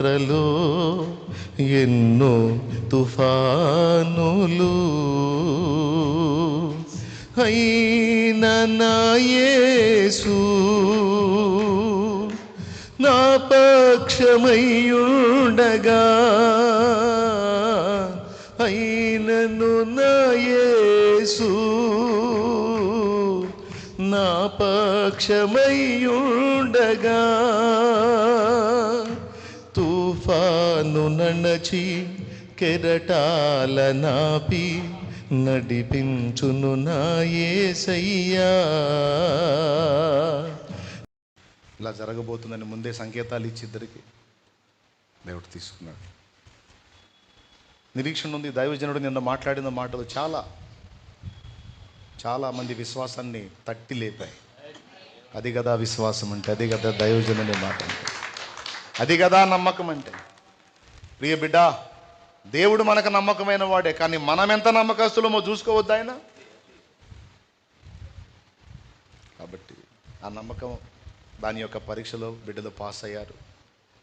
యాత్రలో ఎన్నో తుఫానులు అయినయేసు నా యేసు పక్షమయ్యుండగా అయినను నయేసు నా పక్షమయ్యుండగా తుఫాను నణచి కెరటాల నాపి నడిపించును నా ఇలా జరగబోతుందని ముందే సంకేతాలు ఇచ్చి ఇద్దరికి దేవుడు తీసుకున్నాడు. నిరీక్షణ ఉంది దైవజనుడు నిన్న మాట్లాడిన మాటలు చాలా చాలా మంది విశ్వాసాన్ని తట్టి లేపాయి. అది కదా విశ్వాసం అంటే అది కదా దైవజనుని మాట అంటే. అది కదా నమ్మకం అంటే. ప్రియ బిడ్డ దేవుడు మనకు నమ్మకమైన వాడే కానీ మనం ఎంత నమ్మకస్తులమో చూసుకోవద్దు ఆయన? కాబట్టి ఆ నమ్మకం దాని యొక్క పరీక్షలో బిడ్డలు పాస్ అయ్యారు.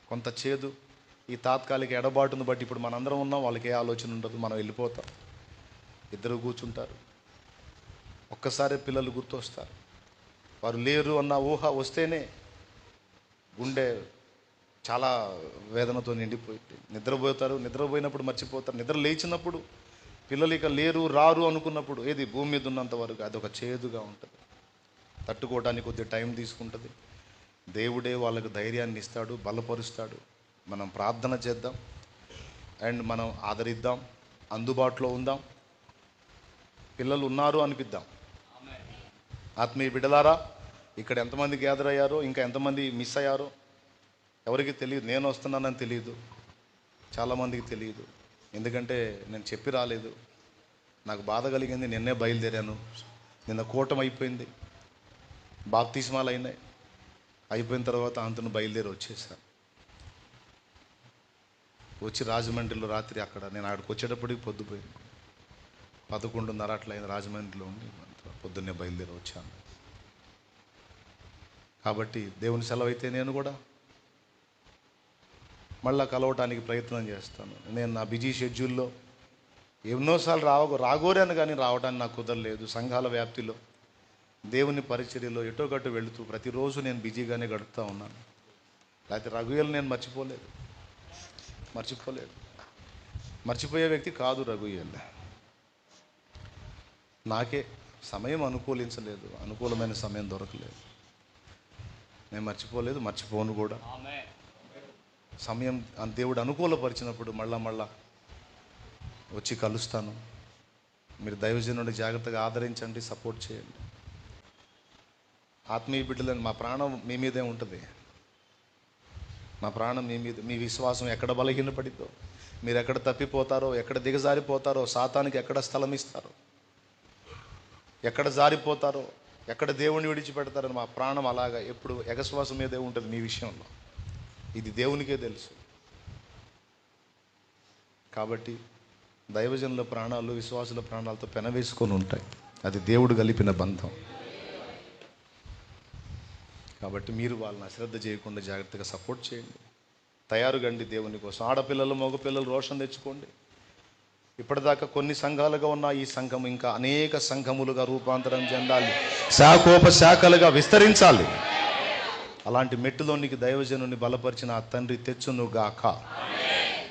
కొంత చేదు ఈ తాత్కాలిక ఎడబాటును బట్టి ఇప్పుడు మనందరం ఉన్నాం వాళ్ళకి ఏ ఆలోచన ఉండదు మనం వెళ్ళిపోతాం. ఇద్దరు కూర్చుంటారు. ఒక్కసారి పిల్లలు గుర్తొస్తారు. వారు లేరు అన్న ఊహ వస్తేనే గుండె చాలా వేదనతో నిండిపోయింది. నిద్రపోతారు నిద్రపోయినప్పుడు మర్చిపోతారు. నిద్ర లేచినప్పుడు పిల్లలు ఇక లేరు రారు అనుకున్నప్పుడు ఏది? భూమి మీద ఉన్నంత వరకు అది ఒక చేదుగా ఉంటుంది. తట్టుకోవడానికి కొద్దిగా టైం తీసుకుంటుంది. దేవుడే వాళ్ళకు ధైర్యాన్ని ఇస్తాడు బలపరుస్తాడు. మనం ప్రార్థన చేద్దాం. అండ్ మనం ఆదరిద్దాం. అందుబాటులో ఉందాం. పిల్లలు ఉన్నారు అనిపిద్దాం. ఆత్మీయ బిడ్డలారా ఇక్కడ ఎంతమంది గ్యాదర్ అయ్యారో ఇంకా ఎంతమంది మిస్ అయ్యారో ఎవరికి తెలియదు. నేను వస్తున్నానని తెలియదు. చాలామందికి తెలియదు. ఎందుకంటే నేను చెప్పి రాలేదు. నాకు బాధ కలిగింది. నిన్నే బయలుదేరాను. నిన్న కూటం అయిపోయింది. బాప్తిస్మాలు అయినాయి. అయిపోయిన తర్వాత అంతను బయలుదేరి వచ్చేసాను వచ్చి రాజమండ్రిలో రాత్రి అక్కడ నేను అక్కడికి వచ్చేటప్పటికి పొద్దుపోయింది. పదకొండున్నర అట్లయింది రాజమండ్రిలో ఉండి పొద్దున్నే బయలుదేరి వచ్చాను. కాబట్టి దేవుని సెలవు అయితే నేను కూడా మళ్ళీ కలవటానికి ప్రయత్నం చేస్తాను. నేను నా బిజీ షెడ్యూల్లో ఎన్నోసార్లు రావ రాగోరాను కానీ రావడానికి నాకు కుదరలేదు. సంఘాల వ్యాప్తిలో దేవుని పరిచర్యలో ఎటోగట్టు వెళుతూ ప్రతిరోజు నేను బిజీగానే గడుపుతూ ఉన్నాను. లేకపోతే రఘుయలు నేను మర్చిపోలేదు. మర్చిపోలేదు. మర్చిపోయే వ్యక్తి కాదు రఘుయల్ నాకే సమయం అనుకూలించలేదు. అనుకూలమైన సమయం దొరకలేదు. నేను మర్చిపోలేదు మర్చిపోను కూడా. సమయం ఆ దేవుడు అనుకూలపరిచినప్పుడు మళ్ళా మళ్ళా వచ్చి కలుస్తాను. మీరు దైవజనుడి జాగ్రత్తగా ఆదరించండి సపోర్ట్ చేయండి. ఆత్మీయ బిడ్డలని మా ప్రాణం మీ మీదే ఉంటుంది. మా ప్రాణం మీ మీద మీ విశ్వాసం ఎక్కడ బలహీనపడిద్దో మీరు ఎక్కడ తప్పిపోతారో ఎక్కడ దిగజారిపోతారో సాతానికి ఎక్కడ స్థలం ఇస్తారో ఎక్కడ జారిపోతారో ఎక్కడ దేవుణ్ణి విడిచిపెడతారో మా ప్రాణం అలాగా ఎప్పుడు ఎగశ్వాసం మీదే ఉంటుంది మీ విషయంలో. ఇది దేవునికే తెలుసు. కాబట్టి దైవజనుల ప్రాణాలు విశ్వాసుల ప్రాణాలతో పెనవేసుకొని ఉంటాయి. అది దేవుడు కలిపిన బంధం. కాబట్టి మీరు వాళ్ళని అశ్రద్ధ చేయకుండా జాగ్రత్తగా సపోర్ట్ చేయండి. తయారుగండి దేవుని కోసం. ఆడపిల్లలు మగపిల్లలు రోషన్ తెచ్చుకోండి. ఇప్పటిదాకా కొన్ని సంఘాలుగా ఉన్న ఈ సంఘం ఇంకా అనేక సంఘములుగా రూపాంతరం చెందాలి. శాఖోపశాఖలుగా విస్తరించాలి. అలాంటి మెట్టులోనికి దైవజనుని బలపరిచిన ఆ తండ్రి తెచ్చును గాక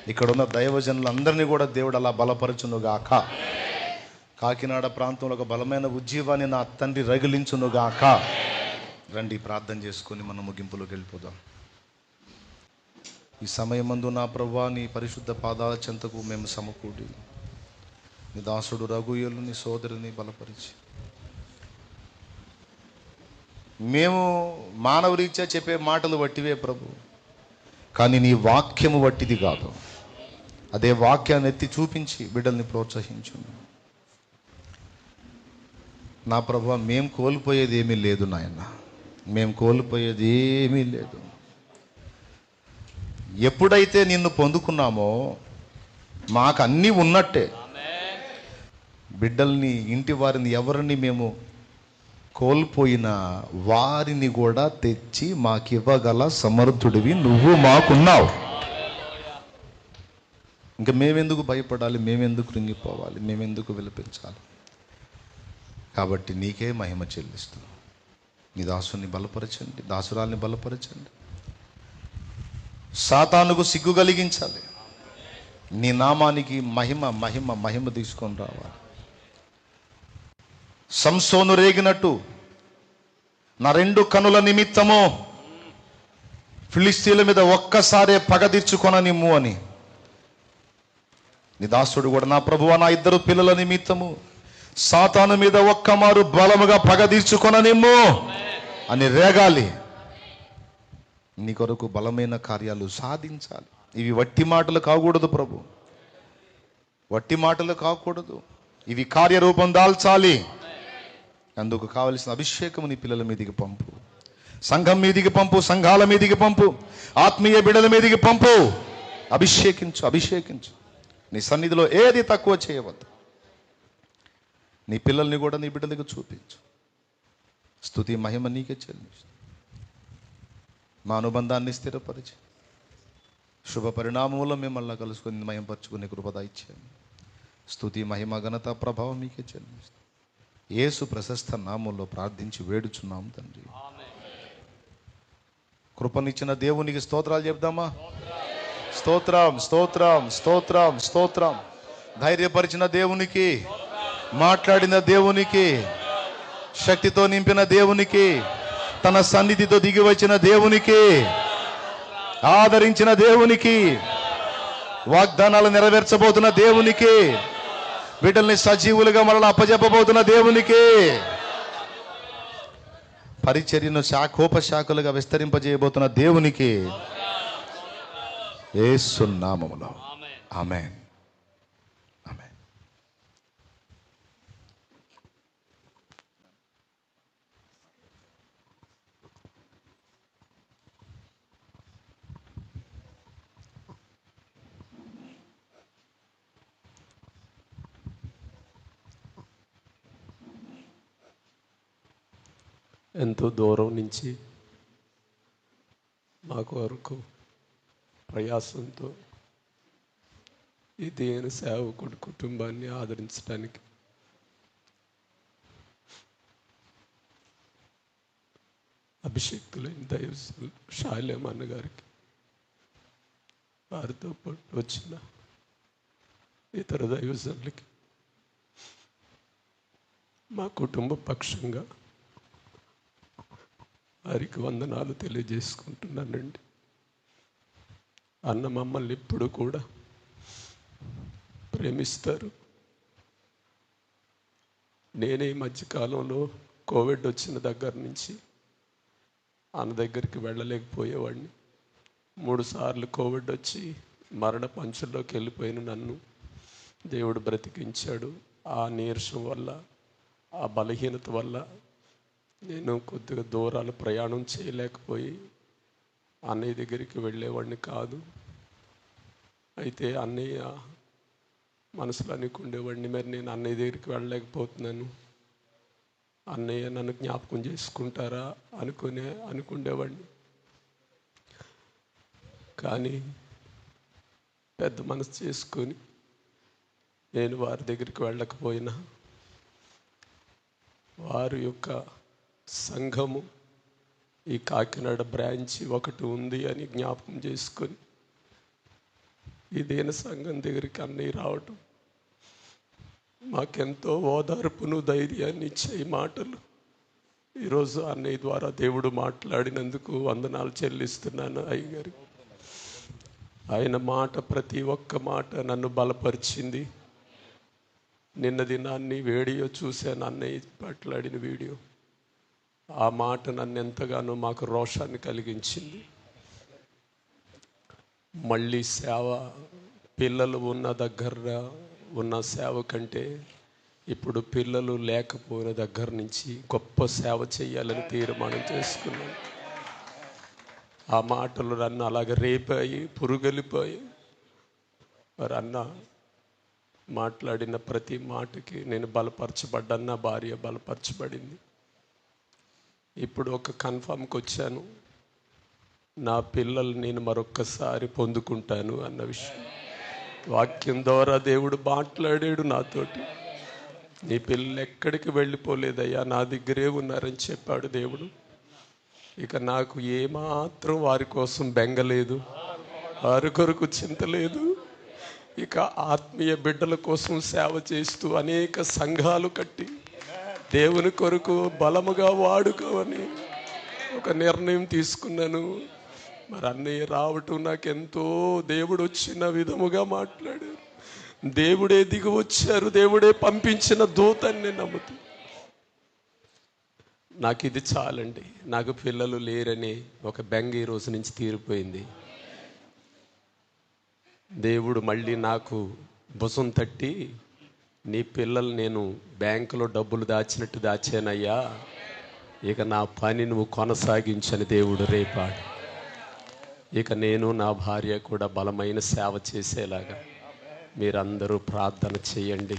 ఇక్కడ ఉన్న దైవజనులందరినీ కూడా దేవుడు అలా బలపరచును గాక కాకినాడ ప్రాంతంలో ఒక బలమైన ఉజ్జీవాన్ని నా తండ్రి రగిలించును గాక రండి ప్రార్థన చేసుకొని మనం ముగింపులోకి వెళ్ళిపోదాం. ఈ సమయమందు నా ప్రభా నీ పరిశుద్ధ పాదాల చెంతకు మేము సమకూడి నీ దాసుడు రఘుయలు నీ సోదరుని బలపరిచి మేము మానవరీత్యా చెప్పే మాటలు వట్టివే ప్రభు. కానీ నీ వాక్యము వట్టిది కాదు. అదే వాక్యాన్ని ఎత్తి చూపించి బిడ్డల్ని ప్రోత్సహించు నా ప్రభు మేము కోల్పోయేది ఏమీ లేదు నాయన. మేము కోల్పోయేది ఏమీ లేదు. ఎప్పుడైతే నిన్ను పొందుకున్నామో మాకు అన్నీ ఉన్నట్టే బిడ్డల్ని ఇంటి వారిని ఎవరిని మేము కోల్పోయిన వారిని కూడా తెచ్చి మాకివ్వగల సమర్థుడివి నువ్వు మాకున్నావు. ఇంకా మేమెందుకు భయపడాలి? మేమెందుకు కృంగిపోవాలి? మేమెందుకు విలపించాలి? కాబట్టి నీకే మహిమ చెల్లిస్తూ నీ దాసుని బలపరచండి దాసురాల్ని బలపరచండి. సాతానుకు సిగ్గు కలిగించాలి. నీ నామానికి మహిమ మహిమ మహిమ తీసుకొని రావాలి. సంసోను రేగినట్టు నా రెండు కనుల నిమిత్తము ఫిలిస్తీన్ల మీద ఒక్కసారే పగ తీర్చుకొననిమ్ము అని. నీ దాసుడు కూడా నా ప్రభువ నా ఇద్దరు పిల్లల నిమిత్తము సాతాను మీద ఒక్కమారు బలముగా పగ తీర్చుకొననిమ్ము అని రేగాలి. నీ కొరకు బలమైన కార్యాలు సాధించాలి. ఇవి వట్టి మాటలు కాకూడదు ప్రభు. వట్టి మాటలు కాకూడదు. ఇవి కార్యరూపం దాల్చాలి. అందుకు కావలసిన అభిషేకం నీ పిల్లల మీదికి పంపు. సంఘం మీదికి పంపు సంఘాల మీదికి పంపు ఆత్మీయ బిడల మీదికి పంపు. అభిషేకించు అభిషేకించు. నీ సన్నిధిలో ఏది తక్కువ చేయవద్దు. నీ పిల్లల్ని కూడా నీ బిడ్డలకు చూపించు. స్థుతి మహిమ నీకే చెల్లించు. మా అనుబంధాన్ని స్థిరపరిచి. శుభ పరిణామంలో మిమ్మల్ని కలుసుకుని మయంపరుచుకునే కృపద ఇచ్చాము స్థుతి మహిమ ఘనత ప్రభావం మీకే చెల్లిస్తాం యేసు ప్రశస్త నామంలో ప్రార్థించి వేడుచున్నాం తండ్రి. కృపనిచ్చిన దేవునికి స్తోత్రాలు చెప్దామా? స్తోత్రం స్తోత్రం స్తోత్రం స్తోత్రం. ధైర్యపరిచిన దేవునికి మాట్లాడిన దేవునికి శక్తితో నింపిన దేవునికి తన సన్నిధితో దిగి వచ్చిన దేవునికి ఆదరించిన దేవునికి వాగ్దానాలు నెరవేర్చబోతున్న దేవునికి బిడ్డల్ని సజీవులుగా మరలా అప్పజెప్పబోతున్న దేవునికి పరిచర్యను శాఖోపశాఖలుగా విస్తరింపజేయబోతున్న దేవునికి ఏసునామములో ఆమె ఎంతో దూరం నుంచి మాకు వరకు ప్రయాసంతో ఈ దేని సేవకుడు కుటుంబాన్ని ఆదరించడానికి అభిషక్తులైన దైవ శాలేమన్న గారికి వారితో పాటు వచ్చిన ఇతర దైవజనులకి మా కుటుంబ పక్షంగా వారికి వందనాలు తెలియజేసుకుంటున్నానండి. అన్న మమ్మల్ని ఇప్పుడు కూడా ప్రేమిస్తారు. నేనే ఈ మధ్యకాలంలో కోవిడ్ వచ్చిన దగ్గర నుంచి అన్న దగ్గరికి వెళ్ళలేకపోయేవాడిని. మూడుసార్లు కోవిడ్ వచ్చి మరణ పంచుల్లోకి వెళ్ళిపోయిన నన్ను దేవుడు బ్రతికించాడు. ఆ నీరసం వల్ల ఆ బలహీనత వల్ల నేను కొద్దిగా దూరాలు ప్రయాణం చేయలేకపోయి అన్నయ్య దగ్గరికి వెళ్ళేవాడిని కాదు. అయితే అన్నయ్య మనసులో అనుకుండేవాడిని మరి నేను అన్నయ్య దగ్గరికి వెళ్ళలేకపోతున్నాను. అన్నయ్య నన్ను జ్ఞాపకం చేసుకుంటారా అనుకునే అనుకుండేవాడిని. కానీ పెద్ద మనసు చేసుకొని నేను వారి దగ్గరికి వెళ్ళకపోయినా వారి యొక్క సంఘము ఈ కాకినాడ బ్రాంచ్ ఒకటి ఉంది అని జ్ఞాపకం చేసుకొని ఇదేన సంఘం దగ్గరికి అన్నీ రావటం. మాకెంతో ఓదార్పును ధైర్యాన్ని ఇచ్చే ఈ మాటలు. ఈరోజు అన్నయ్య ద్వారా దేవుడు మాట్లాడినందుకు వందనాలు చెల్లిస్తున్నాను అయ్యగారు. ఆయన మాట ప్రతి ఒక్క మాట నన్ను బలపరిచింది. నిన్న దినాన్ని వీడియో చూశాను అన్నయ్య మాట్లాడిన వీడియో. ఆ మాట నన్ను ఎంతగానో మాకు రోషాన్ని కలిగించింది. మళ్ళీ సేవ పిల్లలు ఉన్న దగ్గర ఉన్న సేవ కంటే ఇప్పుడు పిల్లలు లేకపోయిన దగ్గర నుంచి గొప్ప సేవ చేయాలని తీర్మానం చేసుకున్నాను ఆ మాటలు నన్ను అలాగ రేపాయి పురుగలిపోయి. మరి అన్న మాట్లాడిన ప్రతి మాటకి నేను బలపరచబడ్డన్న భార్య బలపరచబడింది. ఇప్పుడు ఒక కన్ఫామ్కి వచ్చాను. నా పిల్లలు నేను మరొక్కసారి పొందుకుంటాను అన్న విషయం. వాక్యం ద్వారా దేవుడు మాట్లాడాడు నాతోటి. నీ పిల్లలు ఎక్కడికి వెళ్ళిపోలేదయ్యా నా దగ్గరే ఉన్నారని చెప్పాడు దేవుడు. ఇక నాకు ఏమాత్రం వారి కోసం బెంగలేదు వారి కొరకు చింత లేదు. ఇక ఆత్మీయ బిడ్డల కోసం సేవ చేస్తూ అనేక సంఘాలు కట్టి దేవుని కొరకు బలముగా వాడుకోవని ఒక నిర్ణయం తీసుకున్నాను. మరి అన్నయ్య రావటం నాకెంతో దేవుడు వచ్చిన విధముగా మాట్లాడారు దేవుడే దిగి వచ్చారు దేవుడే పంపించిన దూతని నేను నమ్ముతూ. నాకు ఇది చాలండి. నాకు పిల్లలు లేరని ఒక బెంగ ఈ రోజు నుంచి తీరిపోయింది. దేవుడు మళ్ళీ నాకు భుజం తట్టి నీ పిల్లలు నేను బ్యాంకులో డబ్బులు దాచినట్టు దాచానయ్యా. ఇక నా పని నువ్వు కొనసాగించని దేవుడు రేపాడు. ఇక నేను నా భార్య కూడా బలమైన సేవ చేసేలాగా మీరందరూ ప్రార్థన చేయండి.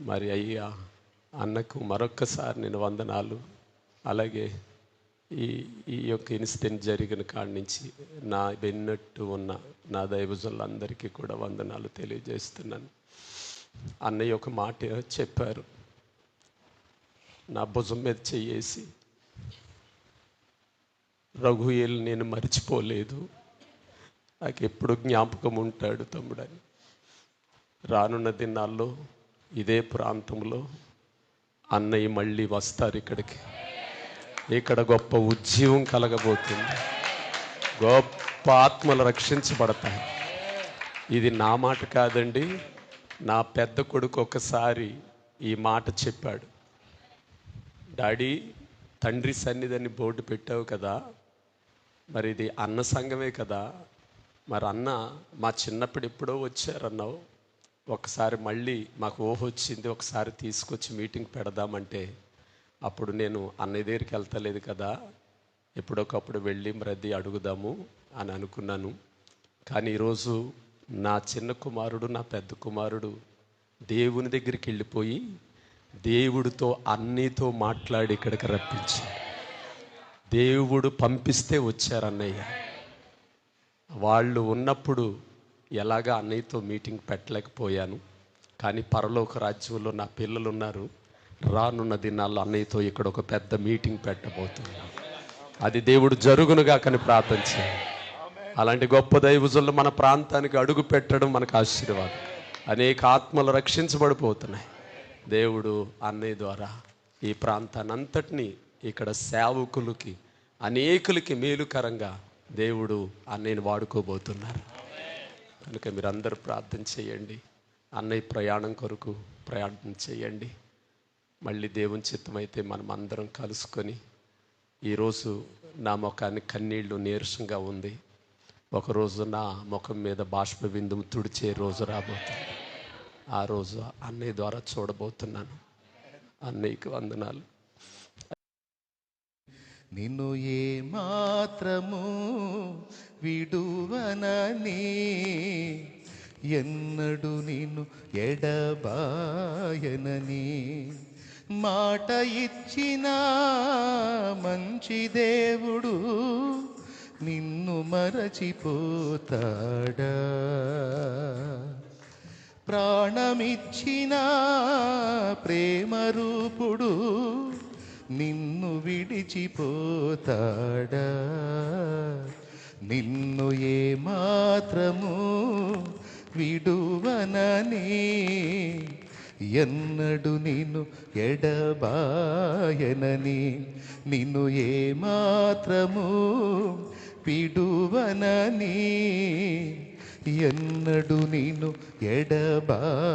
మరి అయ్యా అన్నకు మరొక్కసారి నేను వందనాలు. అలాగే ఈ ఈ యొక్క ఇన్సిడెంట్ జరిగిన కాడి నుంచి నా వెన్నట్టు ఉన్న నా దైవజనులందరికీ కూడా వందనాలు తెలియజేస్తున్నాను. అన్నయ్య ఒక మాట చెప్పారు. నా భుజం మీద చెయ్యేసి రఘుయేలు నేను మర్చిపోలేదు. నాకు ఎప్పుడు జ్ఞాపకం ఉంటాడు తమ్ముడని. రానున్న దినాల్లో ఇదే ప్రాంతంలో అన్నయ్య మళ్ళీ వస్తారు ఇక్కడికి. ఇక్కడ గొప్ప ఉద్యమం కలగబోతుంది. గొప్ప ఆత్మలు రక్షించబడతాయి. ఇది నా మాట కాదండి నా పెద్ద కొడుకు ఒకసారి ఈ మాట చెప్పాడు. డాడీ తండ్రి సన్నిధిని బోర్డు పెట్టావు కదా. మరి ఇది అన్న సంఘమే కదా. మరి అన్న మా చిన్నప్పుడు ఎప్పుడో వచ్చారన్నావు. ఒకసారి మళ్ళీ మాకు ఊహ వచ్చింది ఒకసారి తీసుకొచ్చి మీటింగ్ పెడదామంటే. అప్పుడు నేను అన్నయ్య దగ్గరికి వెళ్తలేదు కదా. ఎప్పుడొకప్పుడు వెళ్ళి మరి అది అడుగుదాము అని అనుకున్నాను. కానీ ఈరోజు నా చిన్న కుమారుడు నా పెద్ద కుమారుడు దేవుని దగ్గరికి వెళ్ళిపోయి దేవుడితో అన్నీతో మాట్లాడి ఇక్కడికి రప్పించాడు. దేవుడు పంపిస్తే వచ్చారు అన్నయ్య. వాళ్ళు ఉన్నప్పుడు ఎలాగా అన్నయ్యతో మీటింగ్ పెట్టలేకపోయాను. కానీ పరలోక రాజ్యంలో నా పిల్లలు ఉన్నారు రానున్న దినాల్లో అన్నయ్యతో ఇక్కడ ఒక పెద్ద మీటింగ్ పెట్టబోతున్నాను. అది దేవుడు జరుగునుగా కానీ ప్రార్థన చేయాలి అలాంటి గొప్ప దైవజులు మన ప్రాంతానికి అడుగు పెట్టడం మనకు ఆశీర్వాదం. అనేక ఆత్మలు రక్షించబడిపోతున్నాయి. దేవుడు అన్నయ్య ద్వారా ఈ ప్రాంతాన్ని ఇక్కడ సేవకులకి అనేకులకి మేలుకరంగా దేవుడు అన్నయ్యని వాడుకోబోతున్నారు. కనుక మీరు ప్రార్థన చేయండి. అన్నయ్య ప్రయాణం కొరకు ప్రయాణం చేయండి. మళ్ళీ దేవుని చిత్తమైతే మనం అందరం కలుసుకొని ఈరోజు నా ముఖానికి కన్నీళ్ళు నీరసంగా ఉంది. ఒకరోజు నా ముఖం మీద బాష్ప బిందువు తుడిచే రోజు రాబోతుంది. ఆ రోజు అన్నయ్య ద్వారా చూడబోతున్నాను. అన్నయ్యకి వందనాలు. నిన్ను ఏ మాత్రము విడువనని ఎన్నడు నిన్ను ఎడబాయనని మాట ఇచ్చిన మంచి దేవుడు నిన్ను మరచిపోతాడా? ప్రాణమిచ్చిన ప్రేమరూపుడు నిన్ను విడిచిపోతాడా? నిన్ను ఏ మాత్రము విడువనని ఎన్నడు నిన్ను ఎడబాయనని నిన్ను ఏ మాత్రము పిడువనని ఎన్నడు నేను ఎడబాయనని